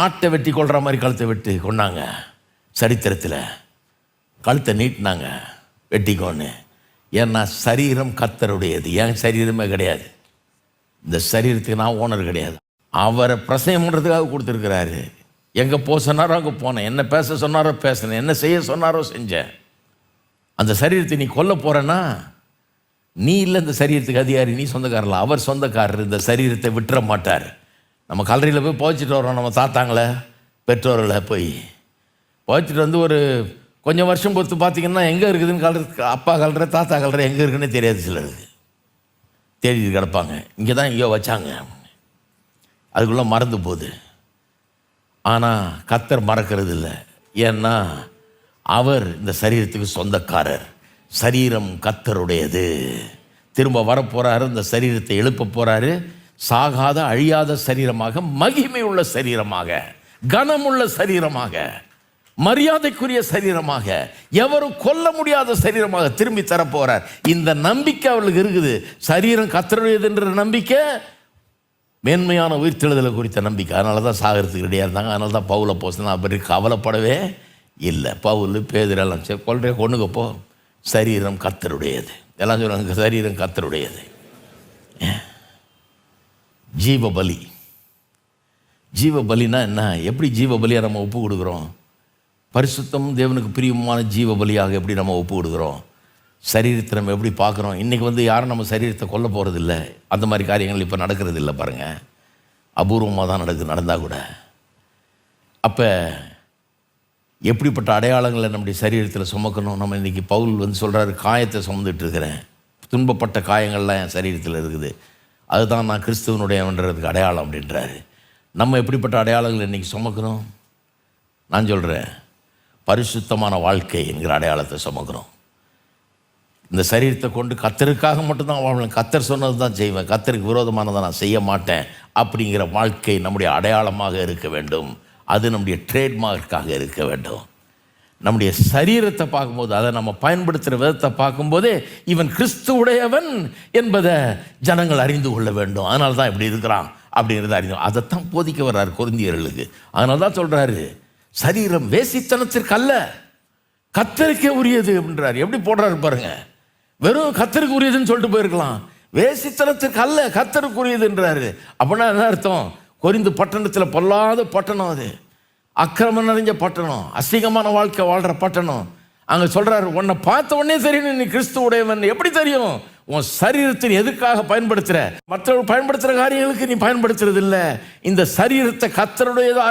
ஆட்டை வெட்டி கொள்கிற மாதிரி கழுத்தை வெட்டி கொண்டாங்க. சரித்திரத்தில். கழுத்தை நீட்டினாங்க. வெட்டிக்கோன்னு. ஏன்னா சரீரம் கத்தருடையது என் சரீரமே கிடையாது? இந்த சரீரத்துக்கு நான் ஓனர் கிடையாது. அவரை பிரசயம் பண்ணுறதுக்காக கொடுத்துருக்கிறாரு. எங்கே போக சொன்னாரோ அங்கே போனேன். என்ன பேச சொன்னாரோ பேசினேன். என்ன செய்ய சொன்னாரோ செஞ்சேன். அந்த சரீரத்தை நீ கொல்ல போகிறேன்னா நீ இல்லை இந்த சரீரத்துக்கு அதிகாரி நீ சொந்தக்காரல அவர் சொந்தக்காரர். இந்த சரீரத்தை விட்டுற மாட்டார். நம்ம கல்லறையில் போய் புதைச்சிட்டு வரோம் நம்ம தாத்தாங்கள பெற்றோர்களை போய். புதைச்சிட்டு வந்து ஒரு கொஞ்சம் வருஷம் பொறுத்து பார்த்தீங்கன்னா எங்கே இருக்குதுன்னு கல்ற அப்பா கல்ற தாத்தா கல்ற எங்கே இருக்குன்னு தெரியாது சிலருக்கு. தேடி கிடப்பாங்க. இங்கே தான் எங்கேயோ வச்சாங்க. அதுக்குள்ளே மறந்து போகுது. ஆனால் கத்தர் மறக்கிறது இல்லை ஏன்னா அவர் இந்த சரீரத்துக்கு சொந்தக்காரர். சரீரம் கத்தருடையது. திரும்ப வரப்போகிறாரு இந்த சரீரத்தை எழுப்ப போகிறாரு சாகாத அழியாத சரீரமாக மகிமை உள்ள சரீரமாக கனமுள்ள சரீரமாக மரியாதைக்குரிய சரீரமாக எவரும் கொல்ல முடியாத சரீரமாக திரும்பி தரப்போறார். இந்த நம்பிக்கை அவளுக்கு இருக்குது. சரீரம் கத்தருடையதுன்ற நம்பிக்கை மேன்மையான உயிர்த்தெழுதலை குறித்த நம்பிக்கை. அதனால தான் சாகிறதுக்கு ரெடியாக இருந்தாங்க. அதனால தான் பவுலை போசனா அப்படி கவலைப்படவே இல்லை. பவுல் பேதிரெல்லாம் சரி கொள்றே கொண்டுங்க சரீரம் கத்தருடையது. எல்லாம் சொல்லுவாங்க சரீரம் கத்தருடையது. ஜீவ பலி ஜீவ பலினா என்ன? எப்படி ஜீவ பலியாக நம்ம ஒப்பு கொடுக்குறோம்? பரிசுத்தம் தேவனுக்கு பிரியமான ஜீவ பலியாக எப்படி நம்ம ஒப்பு கொடுக்குறோம்? சரீரத்தை நம்ம எப்படி பார்க்குறோம்? இன்றைக்கி வந்து யாரும் நம்ம சரீரத்தை கொல்ல போகிறதில்ல அந்த மாதிரி காரியங்கள் இப்போ நடக்கிறது இல்லை பாருங்கள் அபூர்வமாக தான் நடக்குது நடந்தால் கூட. அப்போ எப்படிப்பட்ட அடையாளங்களை நம்முடைய சரீரத்தில் சுமக்கணும்? நம்ம இன்றைக்கி பவுல் வந்து சொல்கிறாரு காயத்தை சுமந்துட்டு இருக்கிறேன். துன்பப்பட்ட காயங்கள்லாம் என் சரீரத்தில் இருக்குது. அதுதான் நான் கிறிஸ்துவனுடையவன்றதுக்கு அடையாளம் அப்படின்றாரு. நம்ம எப்படிப்பட்ட அடையாளங்கள் இன்றைக்கி சுமக்கிறோம்? நான் சொல்கிறேன் பரிசுத்தமான வாழ்க்கை என்கிற அடையாளத்தை சுமக்கிறோம். இந்த சரீரத்தை கொண்டு கத்தருக்காக மட்டும்தான் வாழ்வேன் கத்தர் சொன்னது தான் செய்வேன். கத்தருக்கு விரோதமானதை நான் செய்ய மாட்டேன். அப்படிங்கிற வாழ்க்கை நம்முடைய அடையாளமாக இருக்க வேண்டும். அது நம்முடைய ட்ரேட்மார்க்காக இருக்க வேண்டும். நம்முடைய சரீரத்தை பார்க்கும்போது அதை நம்ம பயன்படுத்துகிற விதத்தை பார்க்கும்போதே இவன் கிறிஸ்துவுடையவன் என்பதை ஜனங்கள் அறிந்து கொள்ள வேண்டும். அதனால தான் இப்படி இருக்கிறான் அப்படிங்கிறத அறிந்து அதைத்தான் போதிக்க வர்றார் குருந்தியர்களுக்கு. அதனால தான் சொல்கிறாரு சரீரம் வேசித்தனத்திற்கு அல்ல கத்தருக்கே உரியது அப்படின்றாரு எப்படி போடுறாரு பாருங்க. வெறும் கத்தருக்கு உரியதுன்னு சொல்லிட்டு போயிருக்கலாம். வேசித்தனத்துக்கு அல்ல கத்தருக்கு உரியதுன்றாரு அப்படின்னா என்ன அர்த்தம்? குறிந்து பட்டணத்தில் பொல்லாத பட்டணம் அது. அக்கிரமம் நிறைஞ்ச பட்டணம் அசிங்கமான வாழ்க்கை வாழ்கிற பட்டணம். அங்கே சொல்கிறாரு உன்னை பார்த்த உடனே தெரியும் நீ கிறிஸ்து உடையவன். எப்படி தெரியும்? உன் சரீரத்தின் எதுக்காக பயன்படுத்துகிற மற்றவர்கள் பயன்படுத்துகிற காரியங்களுக்கு நீ பயன்படுத்துறது இல்லை இந்த சரீரத்தை கத்தருடையதாக